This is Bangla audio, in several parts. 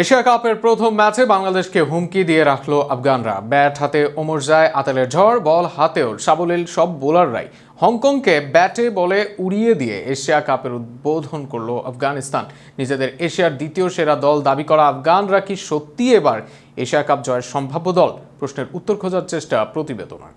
এশিয়া কাপের প্রথম ম্যাচে বাংলাদেশকে হুমকি দিয়ে রাখল আফগানরা। ব্যাট হাতে ওমর যায় আতালের ঝড়, বল হাতেও সাবলীল সব বোলাররাই। হংকংকে ব্যাটে বলে উড়িয়ে দিয়ে এশিয়া কাপের উদ্বোধন করল আফগানিস্তান। নিজেদের এশিয়ার দ্বিতীয় সেরা দল দাবি করা আফগানরা কি সত্যি এবার এশিয়া কাপ জয়ের সম্ভাব্য দল? প্রশ্নের উত্তর খোঁজার চেষ্টা প্রতিবেদনা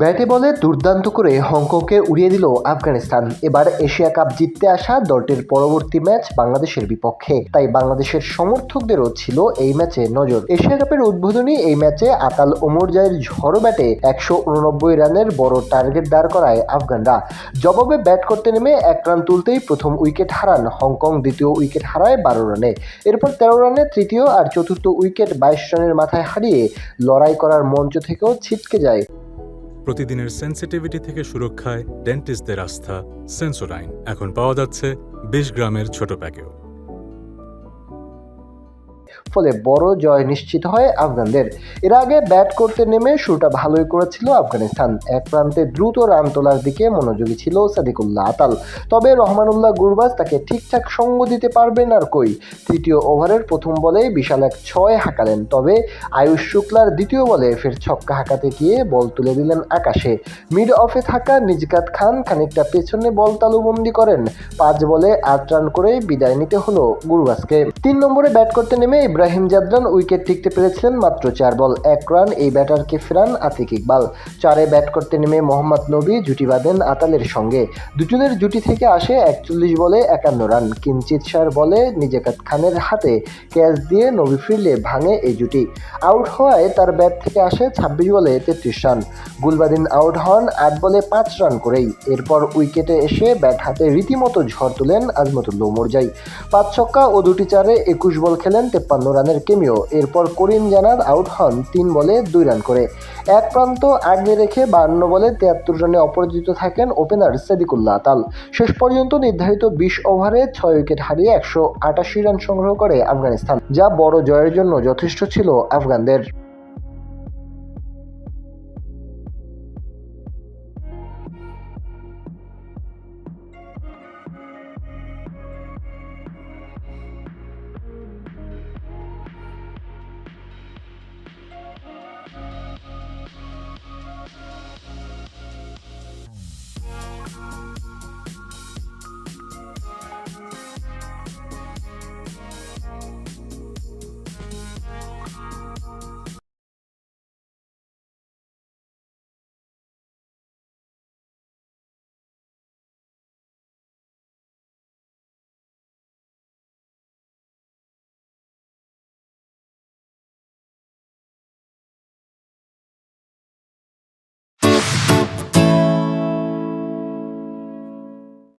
ব্যাটে বলে দুর্দান্ত করে হংকংকে উড়িয়ে দিল আফগানিস্তান। এবার এশিয়া কাপ জিততে আসা দলটির পরবর্তী ম্যাচ বাংলাদেশের বিপক্ষে। তাই বাংলাদেশের সমর্থকদেরও ছিল এই ম্যাচে নজর। এশিয়া কাপের উদ্বোধনী এই ম্যাচে আতাল ওমরজাইয়ের ঝড়ো ব্যাটে একশো উননব্বই রানের বড় টার্গেট দাঁড় করায় আফগানরা। জবাবে ব্যাট করতে নেমে এক রান তুলতেই প্রথম উইকেট হারান হংকং, দ্বিতীয় উইকেট হারায় বারো রানে। এরপর তেরো রানে তৃতীয় আর চতুর্থ উইকেট বাইশ রানের মাথায় হারিয়ে লড়াই করার মঞ্চ থেকেও ছিটকে যায়। প্রতিদিনের সেন্সিটিভিটি থেকে সুরক্ষায় ডেন্টিস্টদের আস্থা সেন্সোডাইন এখন পাওয়া যাচ্ছে বিশ গ্রামের ছোট প্যাকেও। ফলে বড় জয় নিশ্চিত হয় আফগানদের। এর আগে ব্যাট করতে নেমে শুরুটা ভালোই করেছিল আফগানিস্তান। এক প্রান্তে দ্রুত রান তোলার দিকে মনোযোগী ছিল সাদিকুল্লাহ আতাল। তবে রহমানুল্লাহ গুরবাজ তাকে ঠিকঠাক সঙ্গ দিতে পারবেন আর কই। তৃতীয় ওভারের প্রথম বলে বিশাল এক ছয় হাঁকালেন। তবে আয়ুষ শুক্লার দ্বিতীয় বলে ফের ছক্কা হাঁকাতে গিয়ে বল তুলে দিলেন আকাশে। মিড অফে থাকা নিজকাত খান খানিকটা পেছনে বল তালুবন্দি করেন। পাঁচ বলে আট রান করে বিদায় নিতে হলো গুরবাজকে। তিন নম্বরে ব্যাট করতে নেমে ইব্রাহিম জাদরান উইকেট টিকতে পেরেছিলেন মাত্র চার বল, এক রান। এই ব্যাটারকে ফেরান আতিক ইকবাল। চারে ব্যাট করতে নেমে মোহাম্মদ নবী জুটি বাঁধেন আতালের সঙ্গে। দুজনের জুটি থেকে আসে একচল্লিশ বলে একান্ন রান। কিঞ্চিত সার বলে নিজেকাত খানের হাতে ক্যাচ দিয়ে নবী ফিরলে ভাঙে এই জুটি। আউট হওয়ায় তার ব্যাট থেকে আসে ছাব্বিশ বলে তেত্রিশ রান। গুলবাদিন আউট হন আট বলে পাঁচ রান করেই। এরপর উইকেটে এসে ব্যাট হাতে রীতিমতো ঝড় তোলেন আজমতুল্লাহ মোরজাই। পাঁচ ছক্কা ও দুটি চারে একুশ বল খেলেন তেপ্পান্ন রানের কেমিও। এরপর করিম জানার আউট হন তিন বলে দুই রান করে। এক প্রান্ত আগলে রেখে বান্ন বলে তিয়াত্তর রানে অপরাজিত থাকেন ওপেনার সেদিকুল্লাহ আতাল শেষ পর্যন্ত নির্ধারিত বিশ ওভারে ছয় উইকেট হারিয়ে একশো আটাশি রান সংগ্রহ করে আফগানিস্তান, যা বড় জয়ের জন্য যথেষ্ট ছিল আফগানদের।